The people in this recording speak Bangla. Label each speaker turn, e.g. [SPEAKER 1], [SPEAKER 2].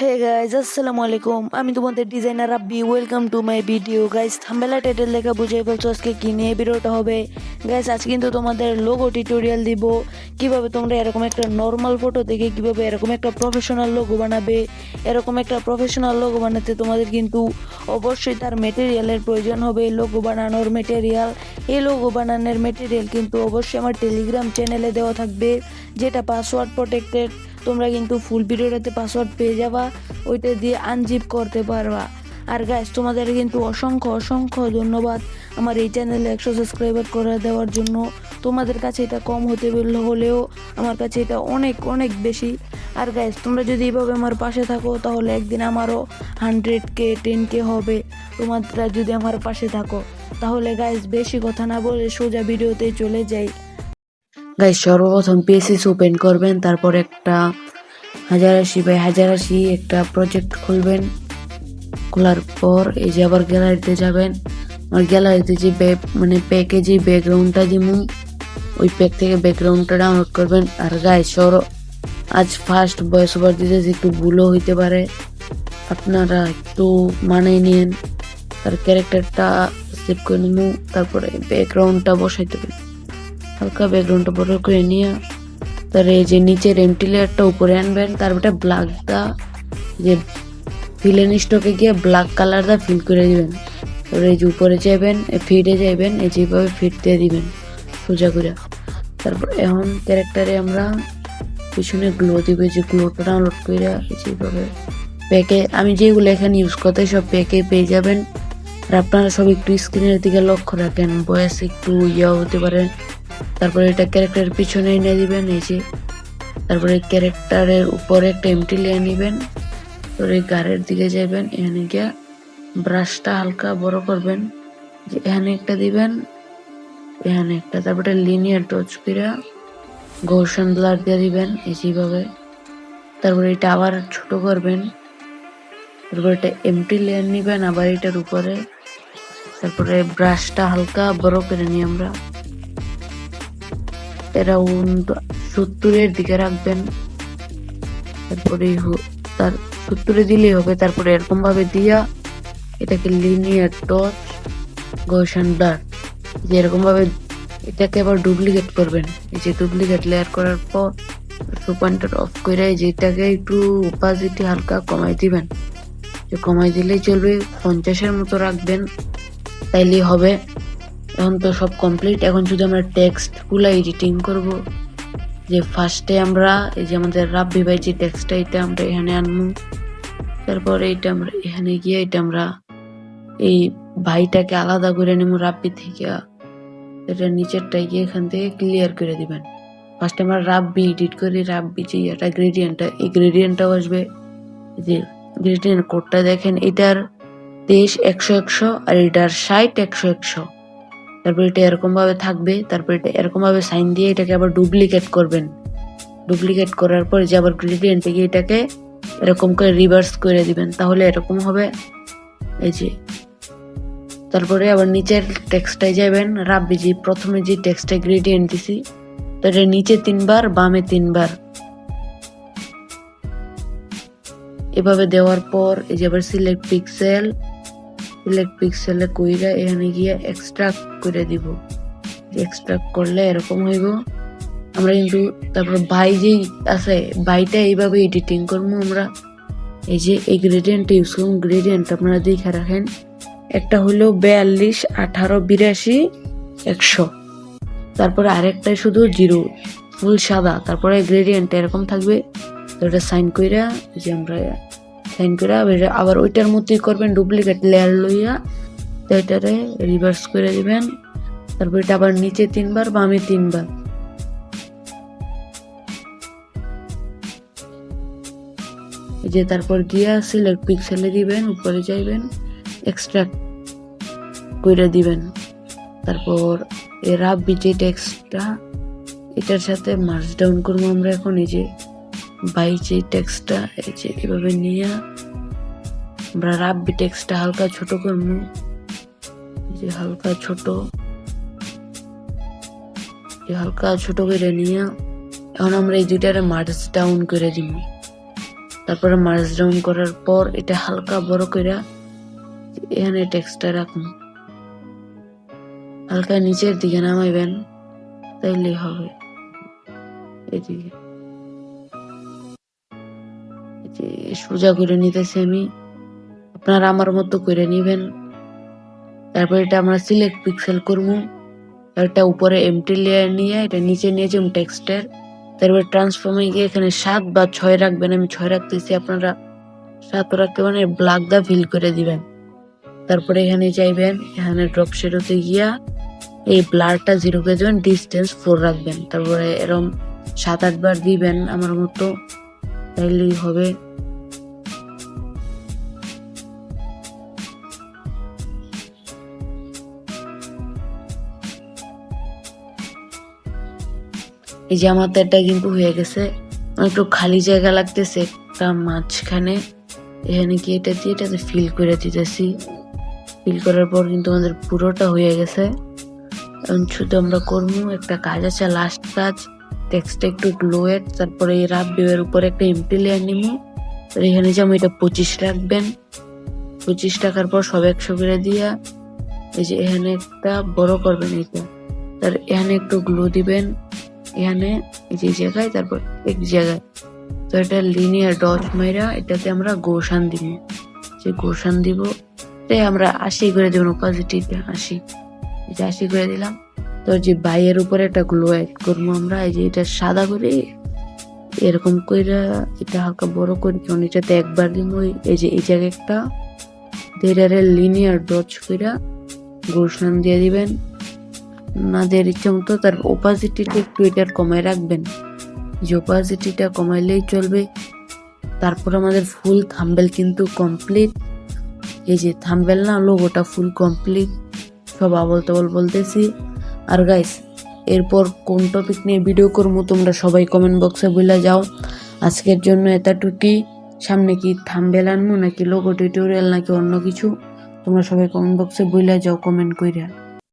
[SPEAKER 1] হে গাইজ আসসালামু আলাইকুম আমি তোমাদের designer Rabbi welcome to my video guys থাম্বেলা title লেখা বুঝে ফেলছো, আজকে কি নিয়ে ভিডিওটা হবে? গাইজ আজ কিন্তু তোমাদের লোগো টিউটোরিয়াল দিব। কীভাবে তোমরা এরকম একটা নর্মাল ফটো দেখে কীভাবে এরকম একটা প্রফেশনাল লোগো বানাবে? এরকম একটা প্রফেশনাল লোগো বানাতে তোমাদের কিন্তু অবশ্যই তার মেটেরিয়ালের প্রয়োজন হবে। লোগো বানানোর মেটেরিয়াল এই লোগো বানানোর মেটেরিয়াল কিন্তু অবশ্যই আমার টেলিগ্রাম চ্যানেলে দেওয়া থাকবে, যেটা পাসওয়ার্ড প্রোটেক্টেড তোমরা কিন্তু ফুল ভিডিওটাতে পাসওয়ার্ড পেয়ে যাবা, ওইটা দিয়ে আনজিপ করতে পারবা। আর গাইস তোমাদের কিন্তু অসংখ্য অসংখ্য ধন্যবাদ আমার এই চ্যানেলে একশো সাবস্ক্রাইবার করে দেওয়ার জন্য। তোমাদের কাছে এটা কম হতে বললে হলেও আমার কাছে এটা অনেক অনেক বেশি। আর গাইস তোমরা যদি এইভাবে আমার পাশে থাকো, তাহলে একদিন আমারও হান্ড্রেড কে টেন কে হবে। তোমরা যদি আমার পাশে থাকো, তাহলে গাইস বেশি কথা না বলে সোজা ভিডিওতে চলে যাই। গাইস সর্বপ্রথম পিএসএস ওপেন করবেন, তারপর একটা হাজার আশি বাই হাজার আশি একটা প্রজেক্ট খুলবেন। খোলার পর এই যে আবার গ্যালারিতে যাবেন। আর গ্যালারিতে যে ব্যাক মানে প্যাকে যে ব্যাকগ্রাউন্ডটা দিমু ওই প্যাক থেকে ব্যাকগ্রাউন্ডটা ডাউনলোড করবেন। আর গাইস সর, আজ ফার্স্ট ভয়েস ওভার দিতে একটু ভুলও হইতে পারে। আপনারা একটু মানায় নিন তার ক্যারেক্টারটা সেভ করে নিমু, তারপরে ব্যাকগ্রাউন্ডটা বসাইতে হবে হালকা ব্যাকগ্রাউন্ডটা বড় করে নিয়ে, তার এই যে নিচের এমটি লেয়ারটা উপরে আনবেন তারপরে ব্ল্যাক দা যে ফিলেন স্টকে গিয়ে ব্ল্যাক কালার দা ফিল করে দিবেন। তারপরে এই যে উপরে যাবেন ফিডে যাইবেন, এই যেভাবে ফিট দিয়ে দিবেন, সোজা করে। তারপর এখন ক্যারেক্টারে আমরা পিছনে গ্লো দিবে যে গ্লোটা ডাউনলোড করে যেভাবে প্যাকে আমি যেগুলো এখানে ইউজ করতে সব প্যাকে পেয়ে যাবেন। আর আপনারা সব একটু স্ক্রিনের দিকে লক্ষ্য রাখেন, বয়স একটু ইয়া হতে পারে তারপরে এটা ক্যারেক্টারের পিছনে এনে দিবেন, এই যে। তারপরে ক্যারেক্টারের উপরে একটা এমটি লিয়ে নিবেন। তারপরে গাড়ির দিকে যাবেন, এখানে গিয়া ব্রাশটা হালকা বড় করবেন। যে এখানে একটা দিবেন, এখানে একটা। তারপরে লিনিয়ার টচ করে ঘর্ষণ ব্লার দিয়ে দিবেন, এই যেভাবে তারপরে এটা আবার ছোট করবেন। তারপরে এটা এমটি লেয়ার নিবেন আবার এটার উপরে। তারপরে ব্রাশটা হালকা বড় করে নিই আমরা। অ্যারাউন্ড সত্তরের দিকে রাখবেন তারপরে তার, সত্তরে দিলেই হবে, তারপরে এরকম ভাবে দিয়া, এটাকে লিনিয়ার টচ ঘর্ষণ ব্লার যে এরকম ভাবে এটাকে আবার ডুপ্লিকেট করবেন। এই যে ডুপ্লিকেট লেয়ার করার পর সুপারটার অফ করে যেটাকে একটু উপাজিটি হালকা কমাই দিবেন। যে কমাই দিলেই চলবে, পঞ্চাশের মতো রাখবেন, তাইলেই হবে। এখন তো সব কমপ্লিট এখন শুধু আমরা টেক্সটগুলা এডিটিং করব। যে ফার্স্টে আমরা, এই যে আমাদের রাব্বি ভাই যে টেক্সটটা এটা আমরা এখানে আনব। তারপরে এটা আমরা এখানে গিয়ে, এটা আমরা এই ভাইটাকে আলাদা করে নেব রাব্বি থেকে। এটা নিচেরটা গিয়ে এখান থেকে ক্লিয়ার করে দিবেন। ফার্স্টে আমরা রাব্বি এডিট করি, রাব্বি যে এটা গ্রেডিয়েন্টটা এই গ্রেডিয়েন্টটাও আসবে। যে গ্রেডিয়েন্ট কোডটা দেখেন, এটার তেইশ একশো একশো আর এটার ষাট একশো একশো। তারপর এটা এরকমভাবে থাকবে, তারপর এটা এরকমভাবে সাইন দিয়ে এটাকে আবার ডুপ্লিকেট করবেন। ডুপ্লিকেট করার পর যে আবার গ্রেডিয়েন্ট গিয়ে এটাকে এরকম করে রিভার্স করে দিবেন, তাহলে এরকম হবে। এই যে। তারপরে আবার নিচের টেক্সটায় যাবেন। রাব্বি যে প্রথমে যে টেক্সটায় গ্রেডিয়েন্ট দিছি তো এটা নিচে তিনবার, বামে তিনবার। এভাবে দেওয়ার পর, এই যে আবার সিলেক্ট পিক্সেল সিলেক্ট পিক্সেলে কইরা এখানে গিয়ে এক্সট্রাক্ট করে দিব। এক্সট্রাক্ট করলে এরকম হইব। আমরা কিন্তু তারপর বাই যেই আছে বাইটা এইভাবে এডিটিং করব আমরা। এই যে এই গ্রেডিয়েন্ট ইউজ করুন গ্রেডিয়েন্ট আপনারা দেখে রাখেন। একটা হলো বিয়াল্লিশ, আঠারো, বিরাশি, একশো। তারপরে আরেকটাই শুধু জিরো ফুল সাদা। তারপরে গ্রেডিয়েন্ট এরকম থাকবে। তো ওটা সাইন কইরা যে আমরা সাইন করে আবার ওইটার মতোই করবেন ডুপ্লিকেট লেয়ার লইয়া, তো এটারে রিভার্স করে দিবেন। তারপর এটা আবার নিচে তিনবার, বামে তিনবার। এই যে তারপর দিয়া সিলেক্ট পিক্সেলে দিবেন, উপরে যাইবেন এক্সট্রাক্ট করে দিবেন। তারপর এ রাব্বি যে টেক্সটটা এটার সাথে মার্চ ডাউন করব আমরা এখন, এই যে বাই যে টেক্সটটা, এই যে এভাবে নিয়ে আমরা রাব্বি টেক্সটটা হালকা ছোট করব। যে হালকা ছোট। যে হালকা ছোট করে নিয়ে এখন আমরা এই দুইটারে মার্চ ডাউন করে দিব। তারপরে মার্জ ডাউন করার পর এটা হালকা বড় কইরা এখানে টেক্সটটা রাখুন হালকা নিচের দিকে নামাইবেন, তাইলেই হবে। এদিকে। যে সোজা করে নিতেছি আমি। আপনারা আমার মতো করে নিবেন। তারপর এটা আমরা সিলেক্ট পিক্সেল করব। এটা উপরে এমটি লেয়ার নিয়ে, এটা নিচে নিয়ে যাব টেক্সটের তারপর ট্রান্সফর্মে গিয়ে এখানে সাত বা ছয় রাখবেন। আমি ছয় রাখতেছি, আপনারা সাত রাখতে মানে ব্ল্যাক দা ফিল করে দিবেন। তারপরে এখানে যাইবেন, এখানে ড্রপ শেডোতে গিয়া এই ব্লারটা জিরো করে দেবেন ডিস্টেন্স ফোর রাখবেন। তারপরে এরম সাত আট বার দিবেন আমার মতো। তাইলেই হবে। এই যে আমার এটা কিন্তু হয়ে গেছে। একটু খালি জায়গা লাগতেছে একটা মাঝখানে। এখানে কি এটা দিয়ে এটাতে ফিল করে দিতেছি। ফিল করার পর কিন্তু আমাদের পুরোটা হয়ে গেছে। এখন শুধু আমরা করব একটা কাজ আছে লাস্ট কাজ। টেক্সটা একটু গ্লোয়ের তারপরে এই রাব ভিউয়ের উপরে একটা এমটি লেয়ার নিবো। এখানে যেমন এটা পঁচিশ রাখবেন। পঁচিশ টাকার পর সব একশো করে দিয়া, এই যে এখানে একটা বড় করবেন এটা তার এখানে একটু গ্লো দিবেন। এখানে যে জায়গায়, তারপর এক জায়গায়। তো এটা লিনিয়ার ডট মাইরা এটাতে আমরা গোসান দিব। যে গোসান দিব তাই আমরা আশি করে দেবেন অপোজিটিটা আশি। এই যে আশি করে দিলাম। তো যে বাইয়ের উপরে একটা গ্লো অ্যাড করব আমরা, এই যে এটা সাদা করে, এরকম কইরা এটা হালকা বড় করে কারণ এটাতে একবার দিব। এই যে এই জায়গায় একটা দেড়ারে লিনিয়ার ডচ কইরা গোসান দিয়ে দিবেন। আপনাদের ইচ্ছে মতো তার ওপাসিটিটা একটু এটার কমায় রাখবেন। যে ওপাসিটিটা কমাইলেই চলবে, তারপর আমাদের ফুল থাম্বেল কিন্তু কমপ্লিট এই যে থাম্বেল না লোগোটা ফুল কমপ্লিট সব আবল তাবল বলতেছি। আর গাইস এরপর কোন টপিক নিয়ে ভিডিও করব তোমরা সবাই কমেন্ট বক্সে বলে যাও। আজকের জন্য এতটুকুই। সামনে কি থাম্বেল আনব, নাকি লোগো টিউটোরিয়াল নাকি অন্য কিছু? তোমরা সবাই কমেন্ট বক্সে বলে যাও কমেন্ট কইরা।